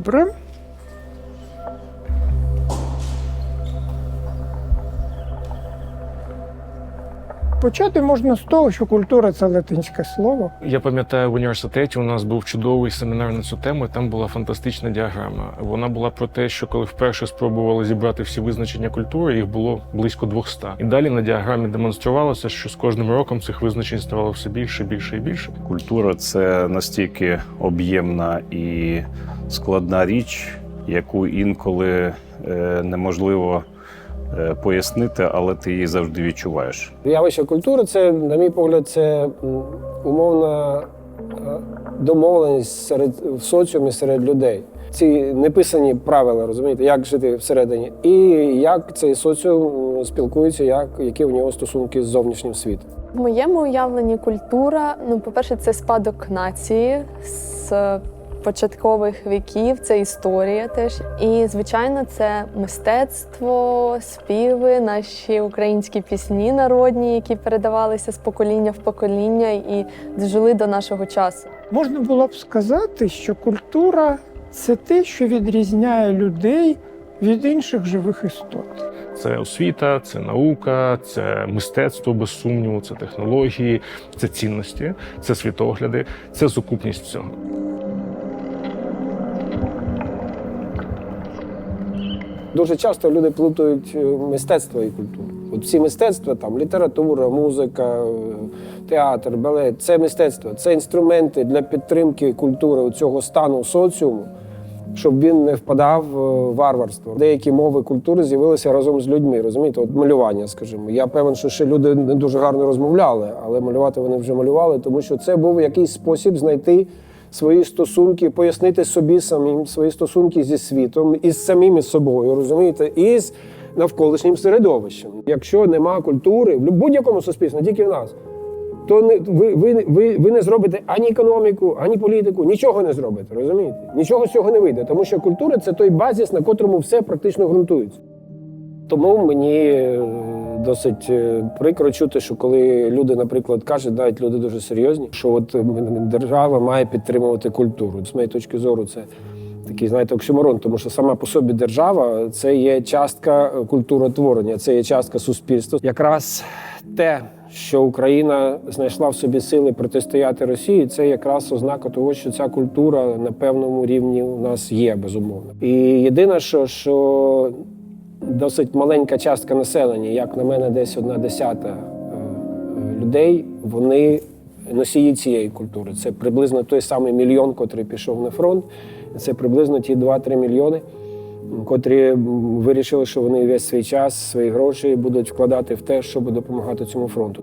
Добре. Почати можна з того, що культура це латинське слово. Я пам'ятаю в університеті. У нас був чудовий семінар на цю тему. і Там була фантастична діаграма. Вона була про те, що коли вперше спробували зібрати всі визначення культури, їх було близько 200. І далі на діаграмі демонструвалося, що з кожним роком цих визначень ставало все більше, більше і більше. Культура це настільки об'ємна і складна річ, яку інколи е, неможливо пояснити, але ти її завжди відчуваєш. Явище культури це, на мій погляд, це умовна е, домовленість серед в соціумі серед людей. Ці неписані правила, розумієте, як жити всередині, і як цей соціум спілкується, як, які в нього стосунки з зовнішнім світом. В моєму уявленні культура, ну, по-перше, це спадок нації з початкових віків, це історія теж. І, звичайно, це мистецтво, співи, наші українські пісні народні, які передавалися з покоління в покоління і дожили до нашого часу. Можна було б сказати, що культура це те, що відрізняє людей від інших живих істот. Це освіта, це наука, це мистецтво, без сумніву, це технології, це цінності, це світогляди, це сукупність всього. Дуже часто люди плутають е, мистецтво і культуру. От всі мистецтва, там література, музика, е, театр, балет це мистецтво, це інструменти для підтримки культури цього стану соціуму, щоб він не впадав в варварство. Деякі мови культури з'явилися разом з людьми. Розумієте, от малювання, скажімо. Я певен, що ще люди не дуже гарно розмовляли, але малювати вони вже малювали, тому що це був якийсь спосіб знайти свої стосунки, пояснити собі самим свої стосунки зі світом і з самими собою, розумієте, і з навколишнім середовищем. Якщо нема культури в будь-якому суспільстві, не тільки в нас, то не, ви, ви, ви, ви не зробите ані економіку, ані політику, нічого не зробите, розумієте? Нічого з цього не вийде, тому що культура це той базіс, на котрому все практично ґрунтується. Тому мені досить е, прикро чути, що коли люди, наприклад, кажуть, навіть люди дуже серйозні, що от е, держава має підтримувати культуру. З моєї точки зору, це такий, знаєте, оксюморон, тому що сама по собі держава це є частка е, культуротворення, це є частка суспільства. Якраз те, що Україна знайшла в собі сили протистояти Росії, це якраз ознака того, що ця культура на певному рівні у нас є, безумовно. І єдине, що, що досить маленька частка населення, як на мене, десь одна десята е, е, людей, вони носії цієї культури. Це приблизно той самий мільйон, котрий пішов на фронт. Це приблизно ті 2-3 мільйони, котрі вирішили, що вони весь свій час, свої гроші будуть вкладати в те, щоб допомагати цьому фронту.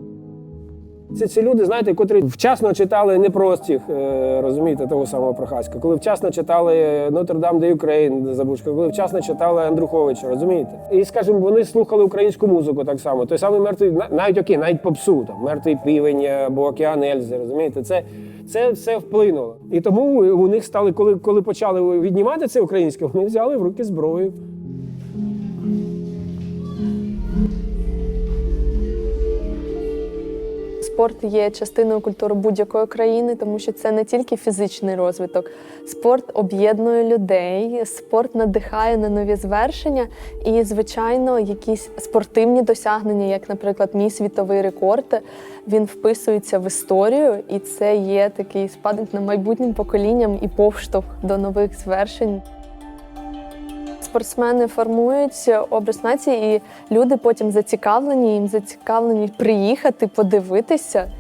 Це ці люди, знаєте, котрі вчасно читали непростіх, е, розумієте, того самого Прохаська, коли вчасно читали Нотр-Дам де Юкрейн Забушка, коли вчасно читали Андруховича, розумієте? І, скажімо, вони слухали українську музику так само. Той самий мертвий, навіть окей, навіть попсу, там, мертвий півень або океан Ельзи, розумієте? Це, це все вплинуло. І тому у них стали, коли, коли почали віднімати це українське, вони взяли в руки зброю. Спорт є частиною культури будь-якої країни, тому що це не тільки фізичний розвиток. Спорт об'єднує людей, спорт надихає на нові звершення і, звичайно, якісь спортивні досягнення, як, наприклад, мій світовий рекорд, він вписується в історію, і це є такий спадок на майбутнім поколінням і повштовх до нових звершень. Спортсмени формують образ нації, і люди потім зацікавлені, їм зацікавлені приїхати, подивитися.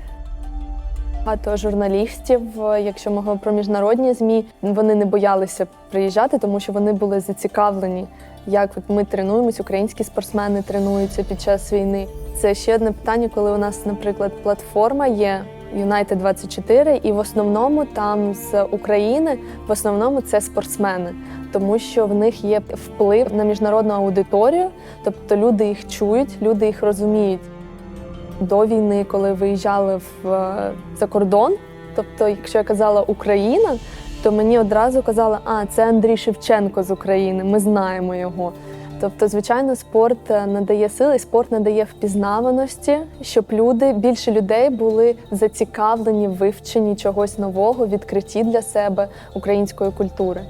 Багато журналістів, якщо ми про міжнародні ЗМІ, вони не боялися приїжджати, тому що вони були зацікавлені, як от ми тренуємось, українські спортсмени тренуються під час війни. Це ще одне питання, коли у нас, наприклад, платформа є United 24 і в основному там з України в основному це спортсмени, тому що в них є вплив на міжнародну аудиторію, тобто люди їх чують, люди їх розуміють. До війни, коли виїжджали в е, за кордон, тобто, якщо я казала Україна, то мені одразу казали, а це Андрій Шевченко з України, ми знаємо його. Тобто, звичайно, спорт е, надає сили, спорт надає впізнаваності, щоб люди більше людей були зацікавлені в вивченні чогось нового, відкритті для себе української культури.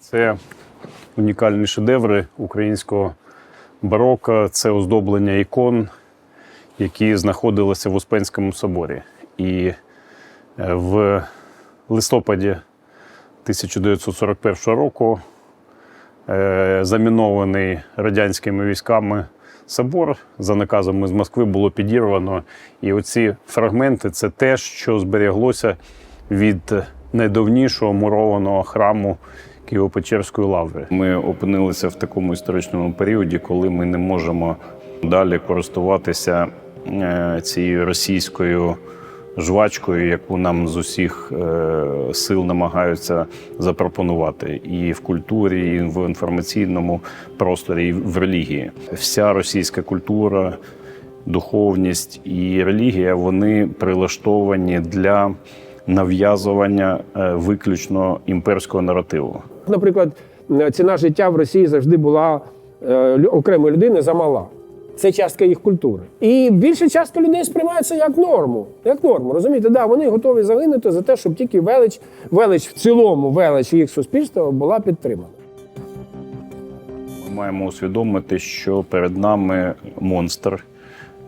Це унікальні шедеври українського бароко, це оздоблення ікон, які знаходилися в Успенському соборі. І е, в листопаді 1941 року е, замінований радянськими військами собор за наказами з Москви було підірвано. І оці фрагменти це те, що зберіглося від найдавнішого мурованого храму Києво-Печерської лаври. Ми опинилися в такому історичному періоді, коли ми не можемо далі користуватися е, цією російською жвачкою, яку нам з усіх е, сил намагаються запропонувати і в культурі, і в інформаційному просторі, і в релігії. Вся російська культура, духовність і релігія вони прилаштовані для нав'язування е, виключно імперського наративу. Наприклад, ціна життя в Росії завжди була е, окремої людини замала. Це частка їх культури. І більша частка людей сприймає як норму. Як норму. Розумієте, да, вони готові загинути за те, щоб тільки велич, велич в цілому, велич їх суспільства була підтримана. Ми маємо усвідомити, що перед нами монстр,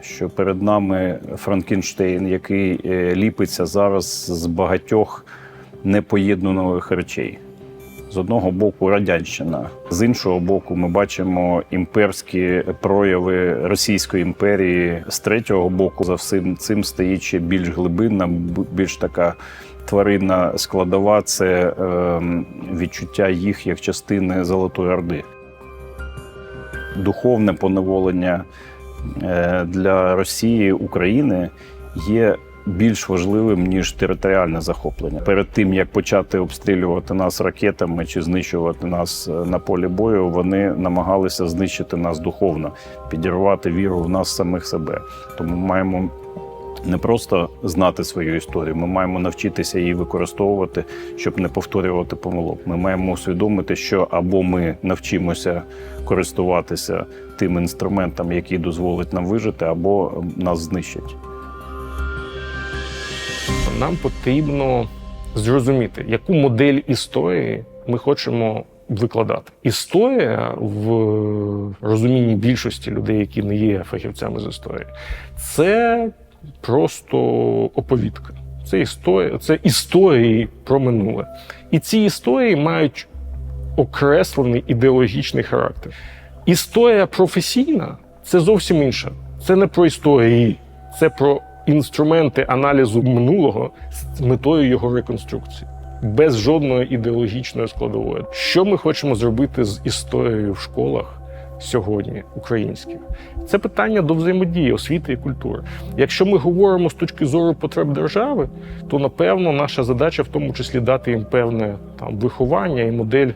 що перед нами Франкенштейн, який е, ліпиться зараз з багатьох непоєднаних речей. З одного боку радянщина, з іншого боку, ми бачимо імперські прояви Російської імперії. З третього боку, за всім цим стоїть ще більш глибинна, більш така тваринна складова це е, відчуття їх як частини Золотої Орди духовне поневолення е, для Росії України є більш важливим ніж територіальне захоплення. Перед тим як почати обстрілювати нас ракетами чи знищувати нас е, на полі бою, вони намагалися знищити нас духовно, підірвати віру в нас самих себе. Тому маємо. Не просто знати свою історію, ми маємо навчитися її використовувати, щоб не повторювати помилок. Ми маємо усвідомити, що або ми навчимося користуватися тим інструментом, який дозволить нам вижити, або нас знищать. Нам потрібно зрозуміти, яку модель історії ми хочемо викладати. Історія в розумінні більшості людей, які не є фахівцями з історії, це просто оповідка. Це історія, це історії про минуле. І ці історії мають окреслений ідеологічний характер. Історія професійна це зовсім інше. Це не про історії, це про інструменти аналізу минулого з метою його реконструкції. Без жодної ідеологічної складової. Що ми хочемо зробити з історією в школах сьогодні, українських? Це питання до взаємодії освіти і культури. Якщо ми говоримо з точки зору потреб держави, то напевно наша задача в тому числі дати їм певне там виховання і модель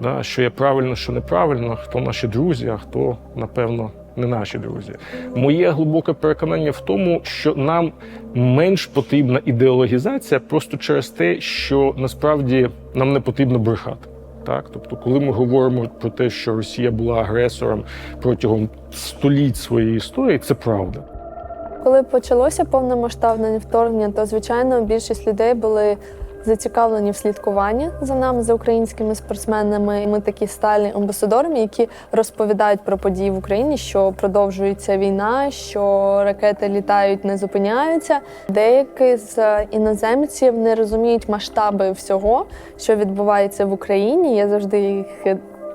да, що є правильно, що неправильно, хто наші друзі, а хто, напевно, не наші друзі. Моє глибоке переконання в тому, що нам менш потрібна ідеологізація просто через те, що насправді нам не потрібно брехати. Так, тобто, коли ми говоримо про те, що Росія була агресором протягом століть своєї історії, це правда. Коли почалося повномасштабне вторгнення, то звичайно більшість людей були зацікавлені в слідкуванні за нами, за українськими спортсменами. Ми такі сталі амбасадорами, які розповідають про події в Україні, що продовжується війна, що ракети літають, не зупиняються. Деякі з іноземців не розуміють масштаби всього, що відбувається в Україні. Я завжди їх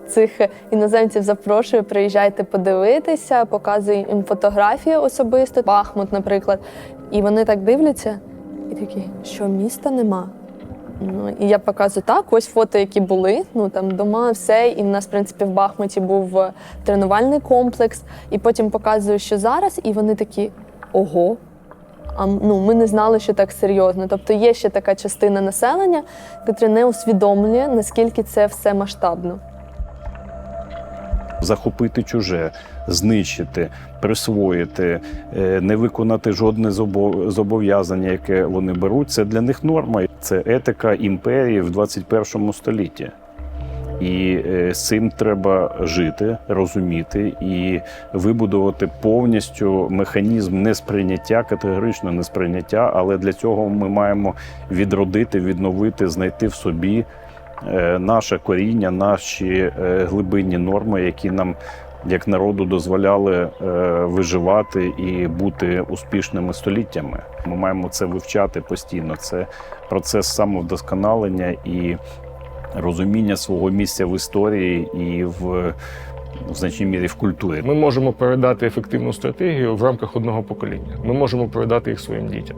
цих іноземців запрошую, приїжджайте подивитися, показую їм фотографії особисто, Бахмут, наприклад. І вони так дивляться і такі, що міста нема. Ну, і я показую так, ось фото, які були. Ну там дома, все. І в нас, в принципі, в Бахмуті був е, тренувальний комплекс. І потім показую, що зараз, і вони такі ого. А ну, ми не знали, що так серйозно. Тобто є ще така частина населення, яка не усвідомлює, наскільки це все масштабно. Захопити чуже, знищити, присвоїти, е, не виконати жодне зобов'язання, яке вони беруть. Це для них норма. Це етика імперії в 21 столітті. І е, з цим треба жити, розуміти і вибудувати повністю механізм несприйняття, категорично несприйняття. Але для цього ми маємо відродити, відновити, знайти в собі наше коріння, наші е, глибинні норми, які нам як народу дозволяли е, виживати і бути успішними століттями. Ми маємо це вивчати постійно. Це процес самовдосконалення і розуміння свого місця в історії і в, в значній мірі в культурі. Ми можемо передати ефективну стратегію в рамках одного покоління. Ми можемо передати їх своїм дітям.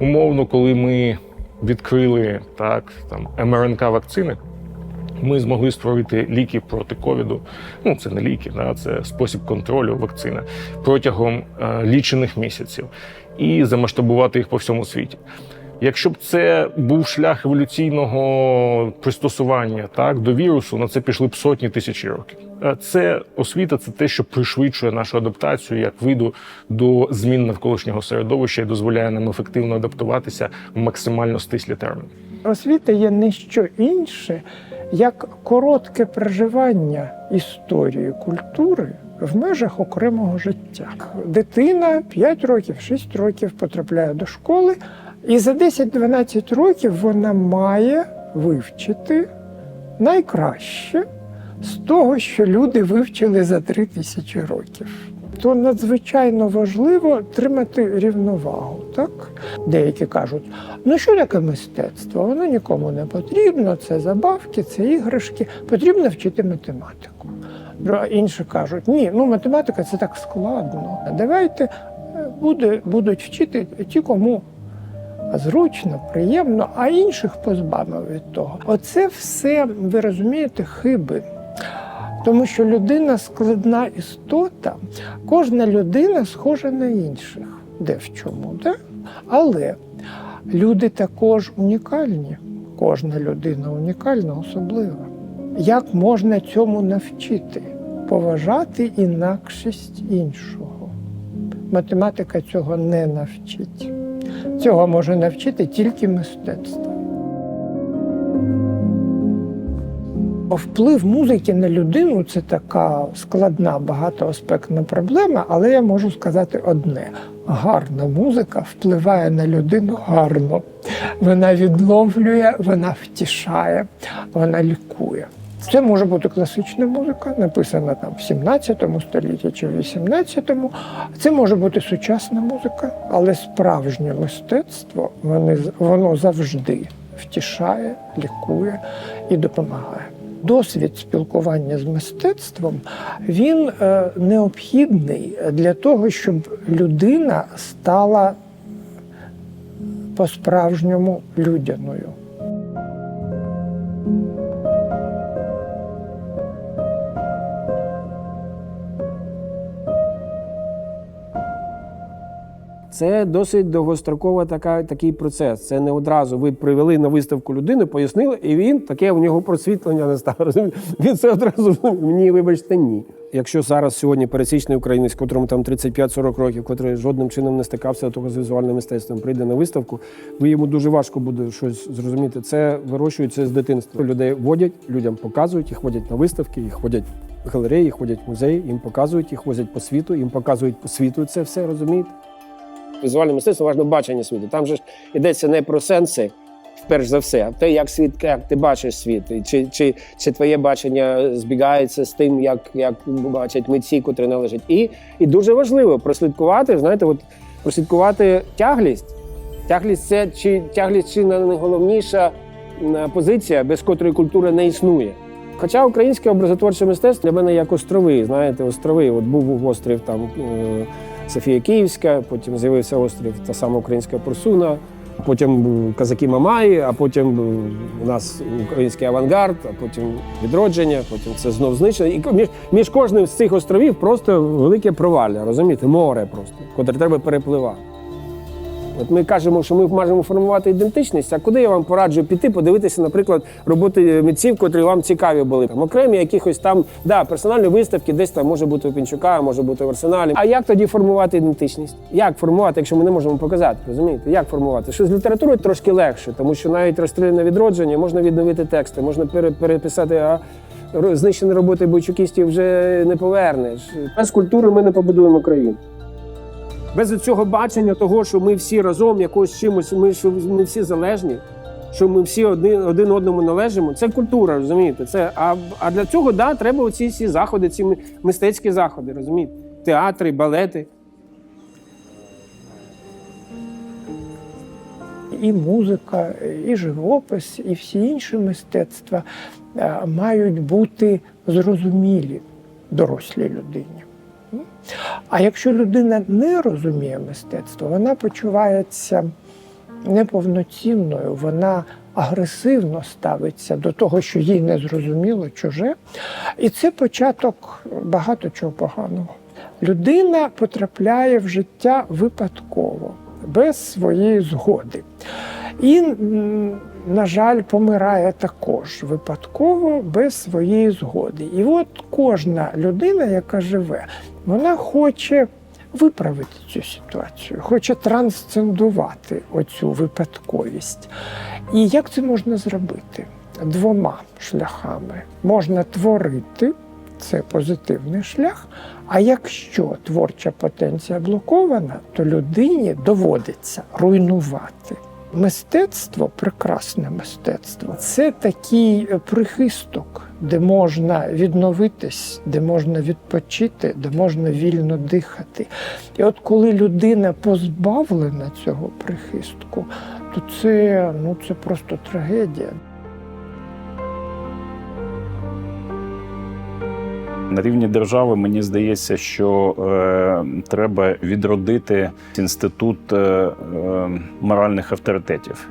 Умовно, коли ми відкрили так там МРНК вакцини. Ми змогли створити ліки проти ковіду. Ну це не ліки, да, це спосіб контролю вакцина протягом е, лічених місяців і замасштабувати їх по всьому світі. Якщо б це був шлях еволюційного пристосування так до вірусу, на це пішли б сотні тисячі років. Е, Це освіта, це те, що пришвидшує нашу адаптацію як виду до змін навколишнього середовища і дозволяє нам ефективно адаптуватися в максимально стислі терміни. Освіта є не що інше, як коротке проживання історії культури в межах окремого життя. Дитина 5 років, 6 років потрапляє до школи, і за 10-12 років вона має вивчити найкраще з того, що люди вивчили за 3 тисячі років. То надзвичайно важливо тримати рівновагу. Так? Деякі кажуть, ну що таке мистецтво? Воно нікому не потрібно, це забавки, це іграшки, потрібно вчити математику. Інші кажуть, ні, ну математика це так складно. Давайте е, буде, будуть вчити ті, кому зручно, приємно, а інших позбавимо від того. Оце все, ви розумієте, хиби. Тому що людина складна істота, кожна людина схожа на інших. Де в чому, де? Але люди також унікальні. Кожна людина унікальна, особлива. Як можна цьому навчити? Поважати інакшість іншого. Математика цього не навчить. Цього може навчити тільки мистецтво. Вплив музики на людину це така складна багатоаспектна проблема, але я можу сказати одне: гарна музика впливає на людину гарно. Вона відловлює, вона втішає, вона лікує. Це може бути класична музика, написана там в 17 столітті чи в 18-му. Це може бути сучасна музика, але справжнє мистецтво воно завжди втішає, лікує і допомагає. Досвід спілкування з мистецтвом він е, необхідний для того, щоб людина стала по-справжньому людяною. Це досить довгостроковий така, такий процес. Це не одразу ви привели на виставку людину, пояснили, і він таке у нього просвітлення не стало. Він це одразу мені, вибачте, ні. Якщо зараз сьогодні пересічний українець, котрому там 35-40 років, котрий жодним чином не стикався того з візуальним мистецтвом, прийде на виставку, ви йому дуже важко буде щось зрозуміти. Це вирощується з дитинства. Людей водять, людям показують, їх водять на виставки, їх водять в галереї, їх водять в музеї, їм показують, їх возять по світу, їм показують по світу це все, розумієте? Візуальне мистецтво важливо бачення світу. Там же ж йдеться не про сенси, перш за все, а те, як світ, як ти бачиш світ, чи, чи, чи твоє бачення збігається з тим, як, як бачать митці, котрі належать. І, і дуже важливо прослідкувати, знаєте, от прослідкувати тяглість. Тяглість це чи тяглість чи найголовніша позиція, без котрої культура не існує. Хоча українське образотворче мистецтво для мене як острови, знаєте, острови. От був острів там е, Софія Київська, потім з'явився острів та сама українська Порсуна, потім е, казаки Мамаї, а потім е, у нас український авангард, а потім відродження, потім це знов знищено. І між, між кожним з цих островів просто велике провалля, розумієте, море просто, котре треба перепливати. От ми кажемо, що ми можемо формувати ідентичність. А куди я вам пораджу піти, подивитися, наприклад, роботи митців, котрі вам цікаві були. Там окремі якихось там да, персональні виставки, десь там може бути у Пінчука, може бути в арсеналі. А як тоді формувати ідентичність? Як формувати, якщо ми не можемо показати? Розумієте? Як формувати? Що з літературою трошки легше, тому що навіть розстріляне відродження можна відновити тексти, можна пере- переписати. А знищені роботи бойчукістів вже не повернеш. Без культури ми не побудуємо країну. Без цього бачення того, що ми всі разом якось чимось, ми що ми всі залежні, що ми всі один, один одному належимо. Це культура, розумієте? Це, а, а для цього да, треба оці всі заходи, ці мистецькі заходи, розумієте? Театри, балети. і музика, і живопис, і всі інші мистецтва е, мають бути зрозумілі дорослій людині. А якщо людина не розуміє мистецтво, вона почувається неповноцінною, вона агресивно ставиться до того, що їй не зрозуміло чуже. І це початок багато чого поганого. Людина потрапляє в життя випадково, без своєї згоди. І, на жаль, помирає також випадково без своєї згоди. І от кожна людина, яка живе, вона хоче виправити цю ситуацію, хоче трансцендувати оцю випадковість. І як це можна зробити? Двома шляхами. Можна творити, це позитивний шлях. А якщо творча потенція блокована, то людині доводиться руйнувати. Мистецтво, прекрасне мистецтво, це такий прихисток, де можна відновитись, де можна відпочити, де можна вільно дихати. І от коли людина позбавлена цього прихистку, то це, ну, це просто трагедія. На рівні держави мені здається, що е, треба відродити інститут е, е, моральних авторитетів.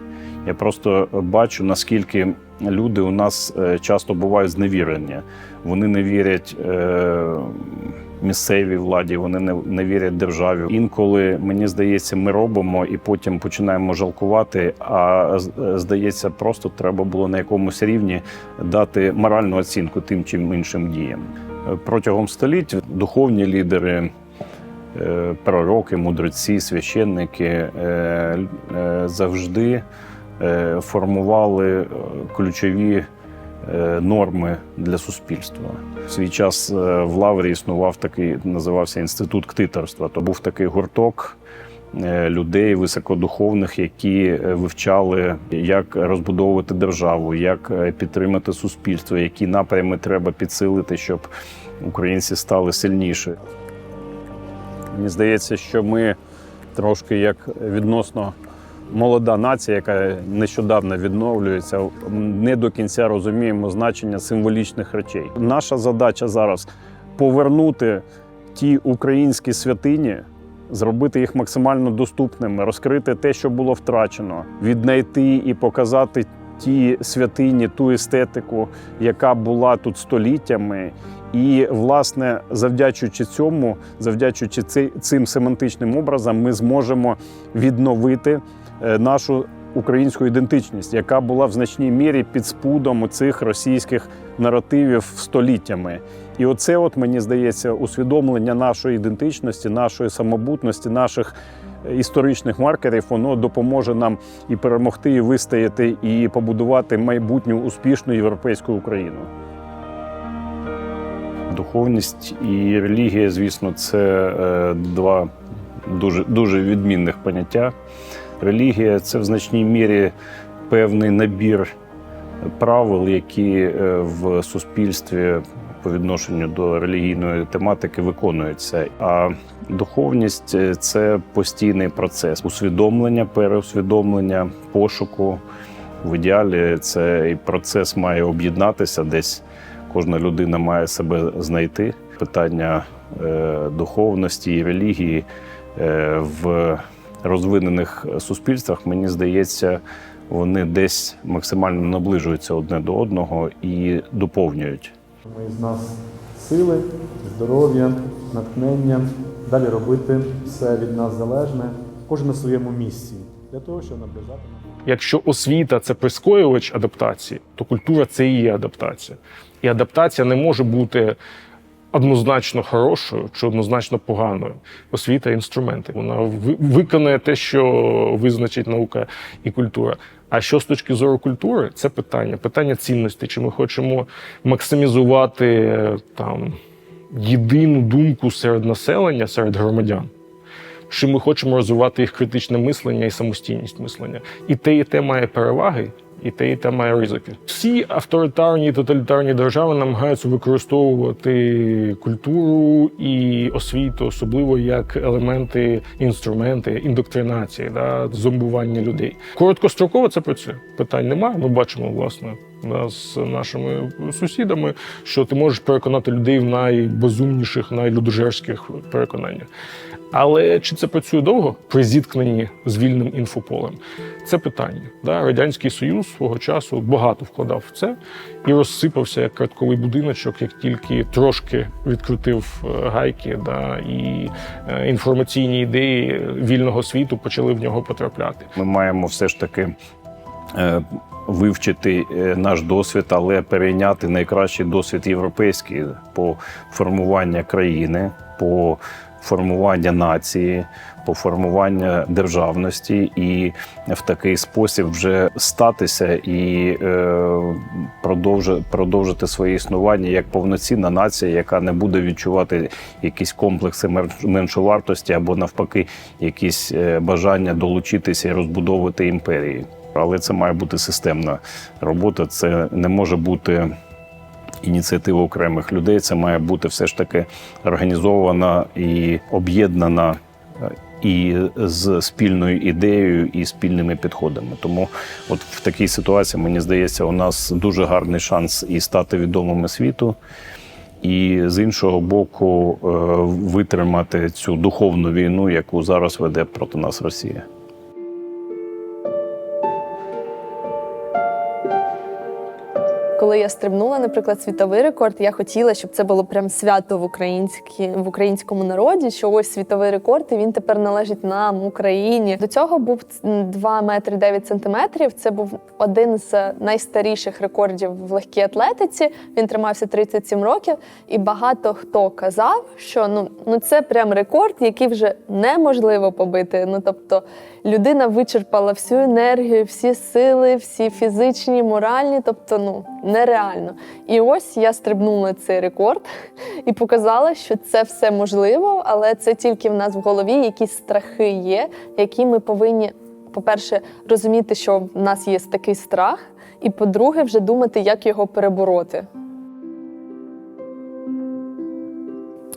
Я просто бачу, наскільки люди у нас е, часто бувають зневірені. Вони не вірять е, місцевій владі, вони не, не вірять державі. Інколи мені здається, ми робимо і потім починаємо жалкувати. А е, здається, просто треба було на якомусь рівні дати моральну оцінку тим чи іншим діям. Протягом століть духовні лідери, е, пророки, мудреці, священники е, е, завжди формували ключові норми для суспільства. В свій час в Лаврі існував такий, називався інститут ктиторства. То був такий гурток людей високодуховних, які е, вивчали, як розбудовувати державу, як е, підтримати суспільство, які напрями треба підсилити, щоб українці стали сильніші. Мені здається, що ми трошки як відносно молода нація, яка нещодавно відновлюється, не до кінця розуміємо значення символічних речей. Наша задача зараз повернути ті українські святині, зробити їх максимально доступними, розкрити те, що було втрачено, віднайти і показати ті святині, ту естетику, яка була тут століттями. І, власне, завдячуючи цьому, завдячуючи ци- цим семантичним образам, ми зможемо відновити е, нашу українську ідентичність, яка була в значній мірі під спудом цих російських наративів століттями. І оце, от мені здається, усвідомлення нашої ідентичності, нашої самобутності, наших е, історичних маркерів, воно допоможе нам і перемогти, і вистояти, і побудувати майбутню успішну європейську Україну. Духовність і релігія, звісно, це е, два дуже, дуже відмінних поняття. Релігія це в значній мірі певний набір правил, які е, в суспільстві по відношенню до релігійної тематики виконуються. А духовність е, це постійний процес усвідомлення, переусвідомлення, пошуку. В ідеалі цей процес має об'єднатися десь. Кожна людина має себе знайти. Питання е, духовності і релігії е, в розвинених суспільствах, мені здається, вони десь максимально наближуються одне до одного і доповнюють. Ми з нас сили, здоров'я, натхнення, далі робити все від нас залежне, кожен на своєму місці, для того, щоб наближати. Якщо освіта це прискорювач адаптації, то культура це і є адаптація. І адаптація не може бути однозначно хорошою чи однозначно поганою. Освіта інструменти. Вона ви- виконає те, що визначить наука і культура. А що з точки зору культури, це питання, питання цінності. Чи ми хочемо максимізувати там єдину думку серед населення, серед громадян? Чи ми хочемо розвивати їх критичне мислення і самостійність мислення? І те, і те має переваги, І те, і те має ризики. Всі авторитарні тоталітарні держави намагаються використовувати культуру і освіту, особливо як елементи, інструменти індоктринації, да, зомбування людей. Короткостроково це працює. Питань немає. Ми бачимо власне з нашими сусідами, що ти можеш переконати людей в найбезумніших, найлюдожерських переконаннях. Але чи це працює довго при зіткненні з вільним інфополем? Це питання. Да? Радянський Союз свого часу багато вкладав в це і розсипався як картковий будиночок, як тільки трошки відкрутив е, гайки, да, і е, інформаційні ідеї вільного світу почали в нього потрапляти. Ми маємо все ж таки е, вивчити наш досвід, але перейняти найкращий досвід європейський по формуванню країни, по формуванню нації, по формуванню державності, і в такий спосіб вже статися і е, продовжи- продовжити своє існування як повноцінна нація, яка не буде відчувати якісь комплекси меншовартості або навпаки якісь е, бажання долучитися і розбудовувати імперії. Але це має бути системна робота. Це не може бути ініціатива окремих людей. Це має бути все ж таки організована і об'єднана е, і з спільною ідеєю і спільними підходами. Тому, от в такій ситуації, мені здається, у нас дуже гарний шанс і стати відомими світу. І з іншого боку, е, витримати цю духовну війну, яку зараз веде проти нас Росія. Коли я стрибнула, наприклад, світовий рекорд, я хотіла, щоб це було прям свято в українській в українському народі. Що ось світовий рекорд, і він тепер належить нам, Україні. До цього був 2 метри 9 сантиметрів. Це був один з найстаріших рекордів в легкій атлетиці. Він тримався 37 років, і багато хто казав, що ну, ну це прям рекорд, який вже неможливо побити. Ну тобто людина вичерпала всю енергію, всі сили, всі фізичні, моральні, тобто ну нереально. І ось я стрибнула цей рекорд і показала, що це все можливо, але це тільки в нас в голові якісь страхи є, які ми повинні, по-перше, розуміти, що в нас є такий страх, і по-друге, вже думати, як його перебороти.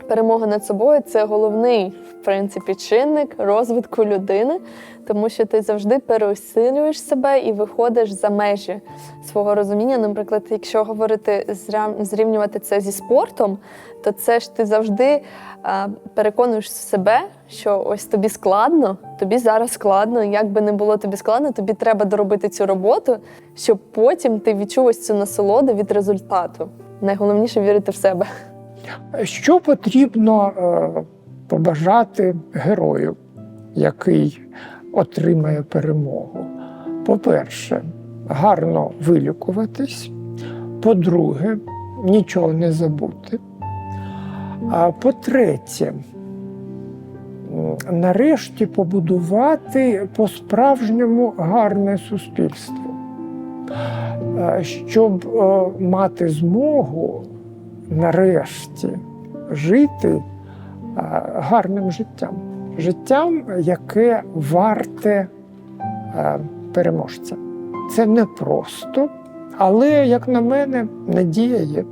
Перемога над собою це головний в принципі чинник розвитку людини, тому що ти завжди переосилюєш себе і виходиш за межі свого розуміння. Наприклад, якщо говорити зрівнювати це зі спортом, то це ж ти завжди переконуєш себе, що ось тобі складно, тобі зараз складно. Як би не було тобі складно, тобі треба доробити цю роботу, щоб потім ти відчув ось цю насолоду від результату. Найголовніше вірити в себе. Що потрібно е, побажати герою, який отримає перемогу? По-перше, гарно вилікуватись. По-друге, нічого не забути. А по-третє, нарешті побудувати по-справжньому гарне суспільство, Е, щоб е, мати змогу нарешті жити е, гарним життям. Життям, яке варте е, переможця. Це непросто, але, як на мене, надія є.